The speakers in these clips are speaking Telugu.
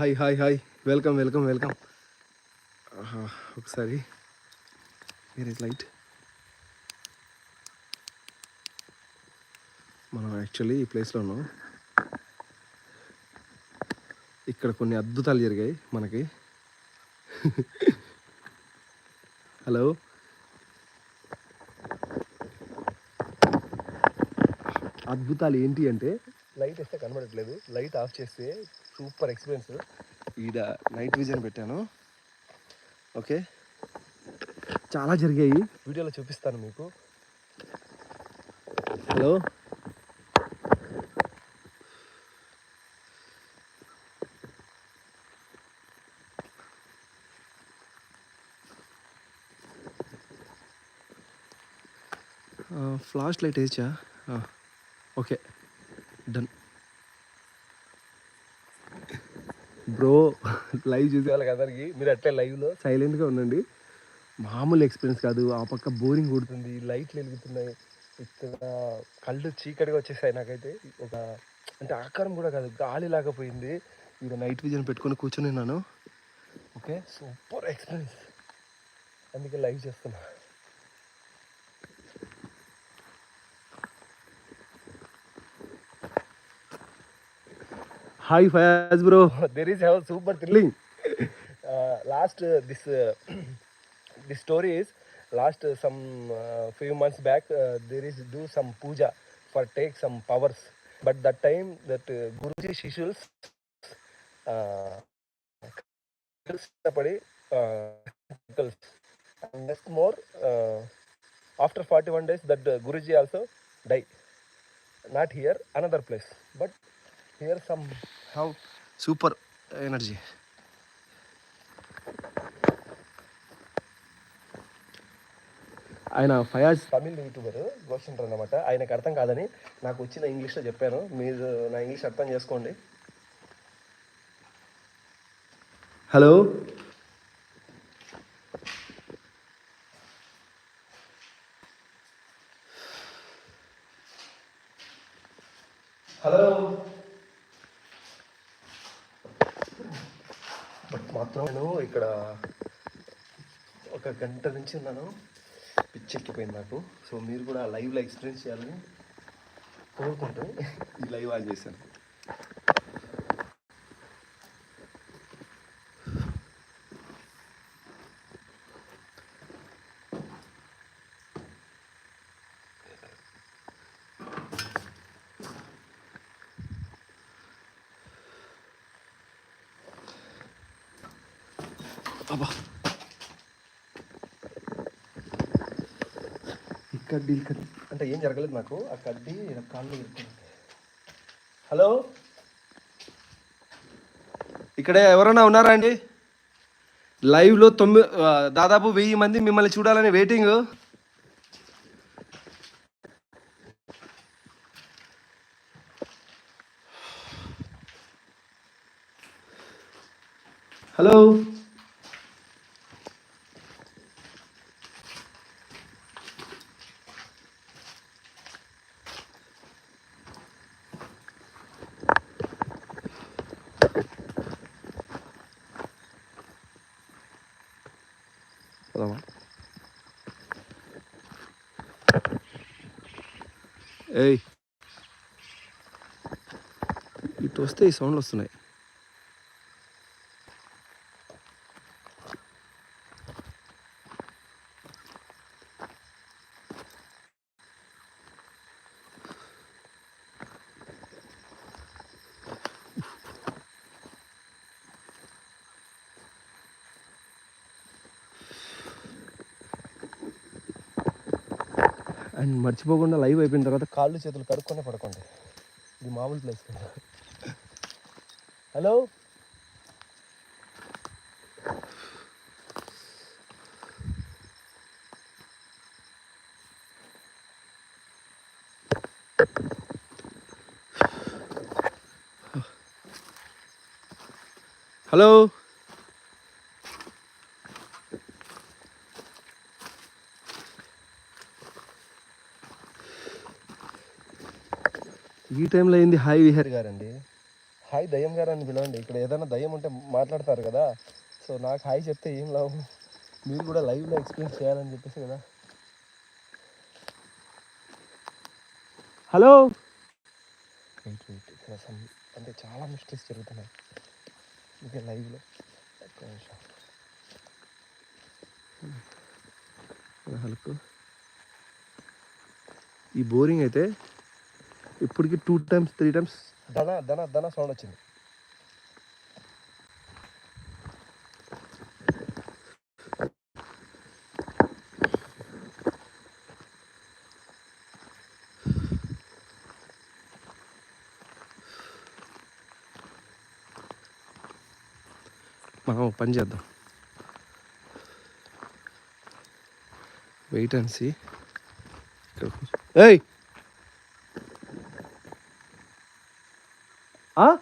Hi hi hi. Welcome welcome welcome. ఒకసారి. వేర్ ఇస్ లైట్ మనం యాక్చువల్లీ ఈ ప్లేస్లో ఉన్నాం ఇక్కడ కొన్ని అద్భుతాలు జరిగాయి మనకి. హలో అద్భుతాలు ఏంటి అంటే లైట్ వేస్తే కనబడట్లేదు. లైట్ ఆఫ్ చేస్తే సూపర్ ఎక్స్పీరియన్స్. ఈడ నైట్ విజన్ పెట్టాను. ఓకే. చాలా జరిగాయి. వీడియోలో చూపిస్తాను మీకు. హలో. ఫ్లాష్ లైట్ వేయచ్చా? ఓకే. డన్. బ్రో లైవ్ చూసే వాళ్ళకి అందరికి. మీరు అట్లే లైవ్లో సైలెంట్గా ఉండండి. మామూలు ఎక్స్పీరియన్స్ కాదు. ఆ పక్క బోరింగ్ కొడుతుంది. లైట్లు వెలుగుతున్నాయి. ఇక్కడ కళ్ళు చీకటిగా వచ్చేసాయి నాకైతే. ఒక అంటే ఆకారం కూడా కాదు. గాలి లాగపోయింది ఇక్కడ నైట్ విజన్ పెట్టుకొని కూర్చొని ఉన్నాను. ఓకే? సూపర్ ఎక్స్పీరియన్స్ అందుకే లైవ్ చేస్తున్నా. Hi Fayaz bro. there is a super thrilling. Last this uh, this story is last some few months back there is do some puja for take some powers. But that time that uh, Guruji Shishuls uh, uh, next more uh, after 41 days that Guruji also die. Not here, another place. But here some how super energy ఆయన ఫయాజ్ తమిళ్ యూట్యూబర్ గోషంటర్ అనమాట ఆయనకు అర్థం కాదని నాకు వచ్చిన ఇంగ్లీష్లో చెప్పాను. మీరు నా ఇంగ్లీష్ అర్థం చేసుకోండి. హలో హలో బట్ మాత్రం నేను ఇక్కడ ఒక గంట నుంచి ఉన్నాను. పిచ్చెక్కిపోయింది నాకు. సో మీరు కూడా లైవ్లో ఎక్స్పీరియన్స్ చేయాలని కోరుకుంటూ ఈ లైవ్ ఆన్ చేశాను. అబ్బా. ఈ కడ్డీ కడ్డీ. అంటే ఏం జరగలేదు నాకు. ఆ కడ్డీ కాళ్ళు ఇరుక్కుంది హలో? ఇక్కడ ఎవరైనా ఉన్నారా అండి? లైవ్లో తొమ్మిది దాదాపు వెయ్యి మంది మిమ్మల్ని చూడాలని వెయిటింగ్ హలో? ఏయ్. ఇటు వస్తే ఈ సౌండ్లు వస్తున్నాయి. అండ్ మర్చిపోకుండా లైవ్ అయిపోయిన తర్వాత కాళ్ళు చేతులు కడుక్కొని పడుకోండి. ఇది మామూలు ప్లేస్ హలో? హలో? ఈ టైంలో అయింది హాయ్ విహర్ గారండి. హాయ్ దయ్యం గారు అని పిలవండి. ఇక్కడ ఏదైనా దయ్యం ఉంటే మాట్లాడతారు కదా. సో నాకు హాయ్ చెప్తే ఏం లాభం? మీరు కూడా లైవ్లో ఎక్స్పీరియన్స్ చేయాలని చెప్పేసి కదా. హలో? ఇక్కడ అంటే చాలా మిస్టేక్స్ జరుగుతున్నాయి. ఇదే లైవ్లో ఒక్క నిమిషం. హలో. ఈ బోరింగ్ అయితే ఇప్పటికి టూ టైమ్స్ త్రీ టైమ్స్ ధన ధన ధన సౌండ్ వచ్చింది. మనం పని చేద్దాం. వెయిట్ అండ్ సి ఏయ్ ఆ? సౌండ్ వస్తుంది, సౌండ్. హలో?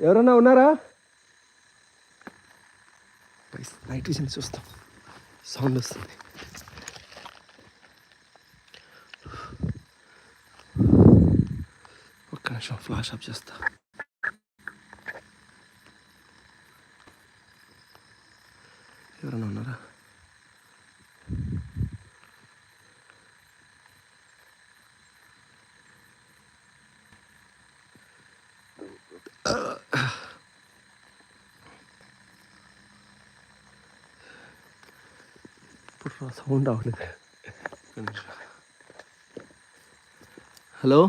ఎవరన్నా ఉన్నారా? నైట్ విజన్ చూస్తాం. సౌండ్ వస్తుంది. ఒక్క నిమిషం ఫ్లాష్ అప్ చేస్తా. ఎవరైనా ఉన్నారా ఇప్పుడు సౌండ్ అవ్వలేదు ఒక్క నిమిషం. Hello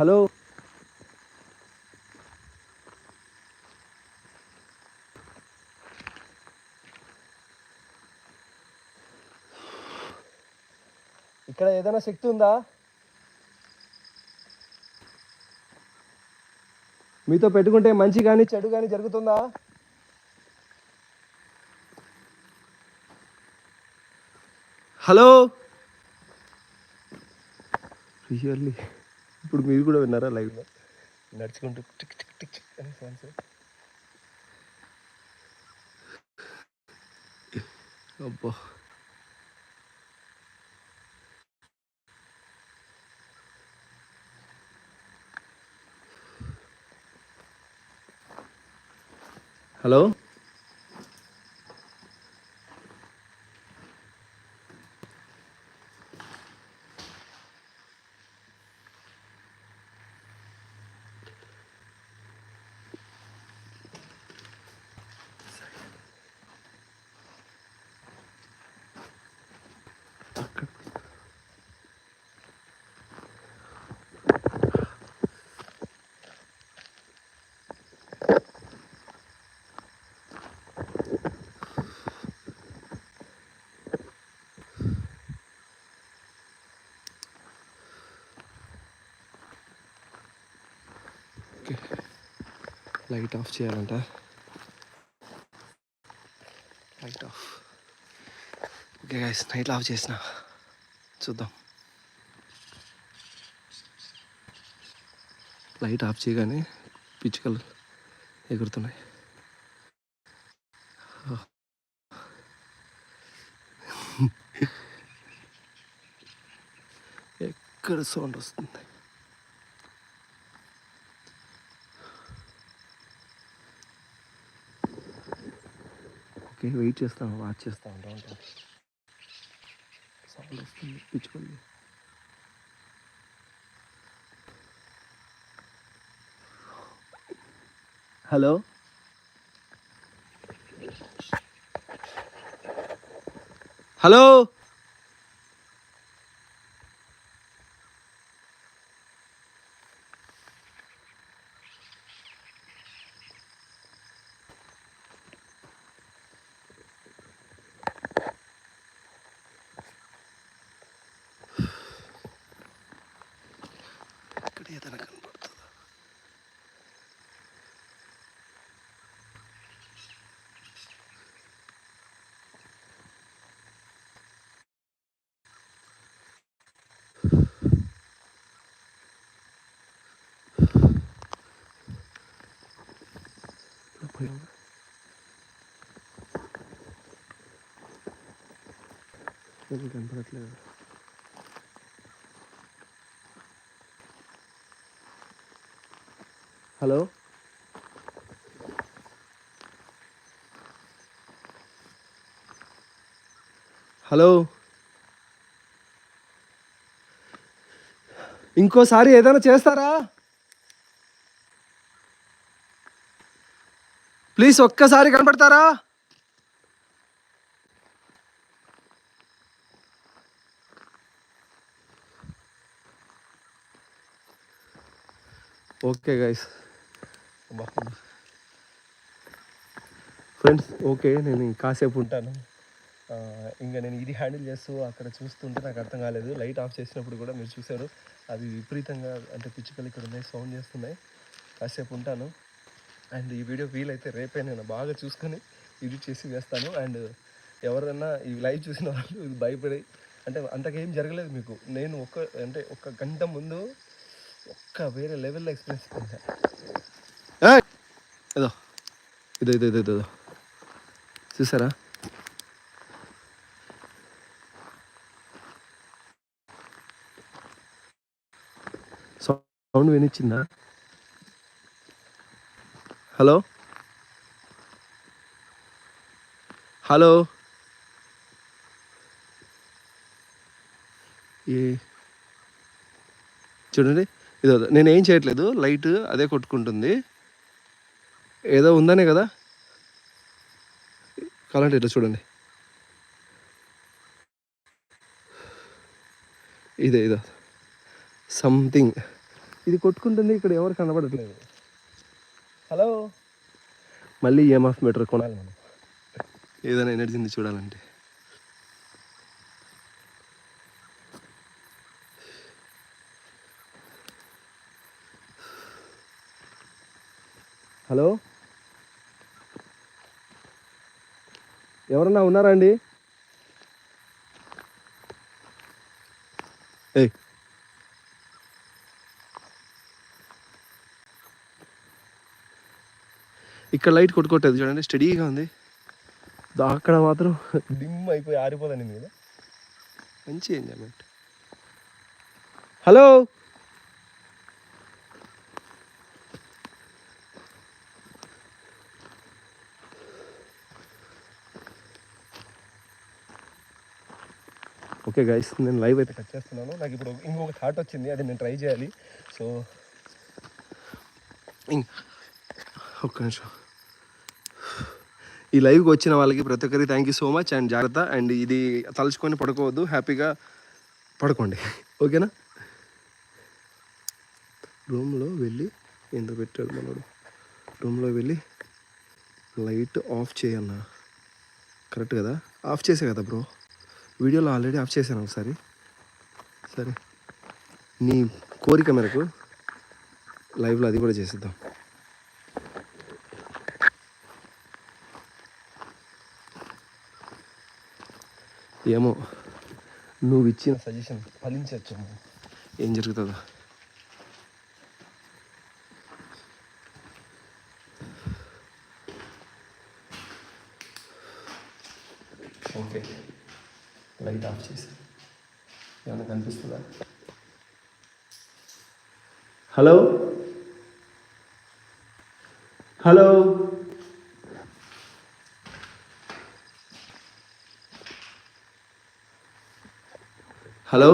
hello. ఇక్కడ ఏదైనా శక్తి ఉందా? మీతో పెట్టుకుంటే మంచి కానీ చెడు కానీ జరుగుతుందా? హలో. రియల్లీ. ఇప్పుడు మీరు కూడా విన్నారా లైవ్లో నడుచుకుంటూ టిక్ టిక్ టిక్ టిక్ అనే సౌండ్స్ అబ్బా. హలో ఓకే లైట్ ఆఫ్ చేయాలంట. Light off. Okay guys night off చేసిన. చూద్దాం. లైట్ ఆఫ్ చేయగానే పిచ్చుకలు ఎగురుతున్నాయి. ఎక్కడ సౌండ్ వస్తుంది? ఓకే వెయిట్ చేస్తాను వాచ్ చేస్తా ఉంటా ఉంటా సౌండ్ వస్తుంది పిచ్చుకోండి హలో హలో ఇక్కడ ఏదైనా కనపడుతుందా ఏం కనపడట్లేదు. హలో? హలో? ఇంకోసారి ఏదైనా చేస్తారా? ప్లీజ్ ఒక్కసారి కనపడతారా? ఓకే గైస్ ఫ్రెండ్స్ ఓకే నేను కాసేపు ఉంటాను. ఇంకా నేను ఇది హ్యాండిల్ చేస్తూ అక్కడ చూస్తుంటే నాకు అర్థం కాలేదు. లైట్ ఆఫ్ చేసినప్పుడు కూడా మీరు చూసారు అది విపరీతంగా అంటే పిచ్చుకలు ఇక్కడ ఉన్నాయి సౌండ్ చేస్తున్నాయి. కాసేపు ఉంటాను. అండ్ ఈ వీడియో వీలైతే రేపే నేను బాగా చూసుకొని ఎడిట్ చేసి వేస్తాను. అండ్ ఎవరన్నా ఈ లైవ్ చూసిన వాళ్ళు ఇది భయపడి అంటే అంతకేం జరగలేదు మీకు. నేను ఒక అంటే ఒక గంట ముందు ఒక్క వేరే లెవెల్లో ఎక్స్పీరియన్స్ ఏదో. ఇదో ఇదో ఇదో ఇదో. చూసారా? సౌండ్ వినిచ్చిందా? హలో? హలో? ఏ? చూడండి. ఇదో నేను ఏం చేయట్లేదు. లైట్ అదే కొట్టుకుంటుంది. ఏదో ఉందనే కదా? కాలంటే ఇట్లా చూడండి. ఇదే ఇదో. సంథింగ్. ఇది కొట్టుకుంటుంది. ఇక్కడ ఎవరు కనబడట్లేదు. హలో. మళ్ళీ ఈఎంఎఫ్ మీటర్ కొనాలి మనం. ఏదైనా ఎనర్జీని చూడాలంటే. హలో? ఎవరన్నా ఉన్నారా అండి? ఇక్కడ లైట్ కొట్టుకోవట్లేదు చూడండి స్టడీగా ఉంది. అక్కడ మాత్రం డిమ్ అయిపోయి ఆరిపోదండి మీద. మంచి ఎంజాయ్మెంట్. హలో? ఓకే గైస్ నేను లైవ్ అయితే కట్ చేస్తున్నాను. నాకు ఇప్పుడు ఇంకొక థాట్ వచ్చింది అది నేను ట్రై చేయాలి. సో ఒక్క నిమిషం. ఈ లైవ్కి వచ్చిన వాళ్ళకి ప్రతి ఒక్కరికి thank you so much and జాగ్రత్త. అండ్ ఇది తలుచుకొని పడుకోవద్దు హ్యాపీగా పడుకోండి. ఓకేనా రూమ్లో వెళ్ళి ఎంత పెట్టాడు మనోడు? రూమ్లో వెళ్ళి లైట్ ఆఫ్ చేయన్నా. కరెక్ట్ కదా? ఆఫ్ చేసే కదా బ్రో వీడియోలో ఆల్రెడీ ఆఫ్ చేశాను ఒకసారి. సరే. నీ కోరిక మేరకు లైవ్లో అది కూడా చేసిద్దాం. ఏమో నువ్వు ఇచ్చిన సజెషన్ ఫలించవచ్చు. ఏం జరుగుతుందో ఓకే లైట్ ఆఫ్ చేసి ఏమైనా కనిపిస్తుందా hello hello hello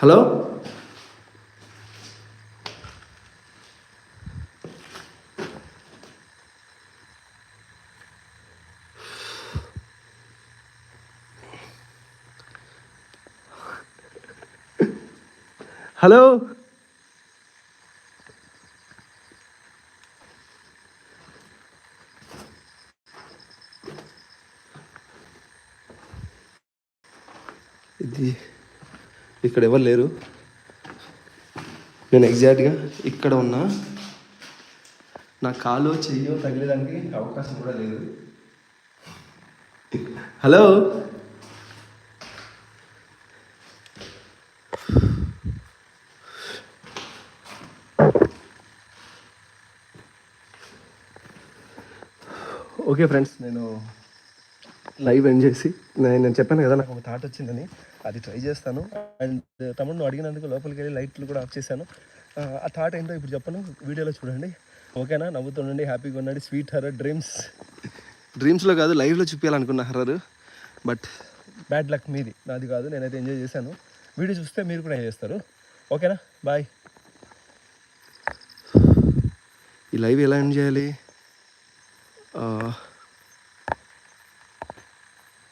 hello hello ఇది ఇక్కడ ఎవరు లేరు. నేను ఎగ్జాక్ట్గా ఇక్కడ ఉన్నా నా కాలో చెయ్యో తగిలేదానికి అవకాశం కూడా లేదు. హలో ఓకే ఫ్రెండ్స్ నేను లైవ్ ఎండ్ చేసి నేను నేను చెప్పాను కదా నాకు ఒక థాట్ వచ్చిందని. అది ట్రై చేస్తాను. అండ్ తమ్ముడు అడిగినందుకు లోపలికి వెళ్ళి లైట్లు కూడా ఆఫ్ చేశాను. ఆ, థాట్ ఏంటో ఇప్పుడు చెప్పను. వీడియోలో చూడండి. ఓకేనా? నవ్వుతుండండి హ్యాపీగా ఉండండి స్వీట్ హర్రర్ డ్రీమ్స్ డ్రీమ్స్లో కాదు లైవ్లో చూపించాలనుకున్న హర్రర్ బట్ బ్యాడ్ లక్ మీది. నాది కాదు. నేనైతే ఎంజాయ్ చేశాను. వీడియో చూస్తే మీరు కూడా ఎంజాయ్ చేస్తారు. ఓకేనా? బాయ్ ఈ లైవ్ ఎలా ఎండ్ చేయాలి?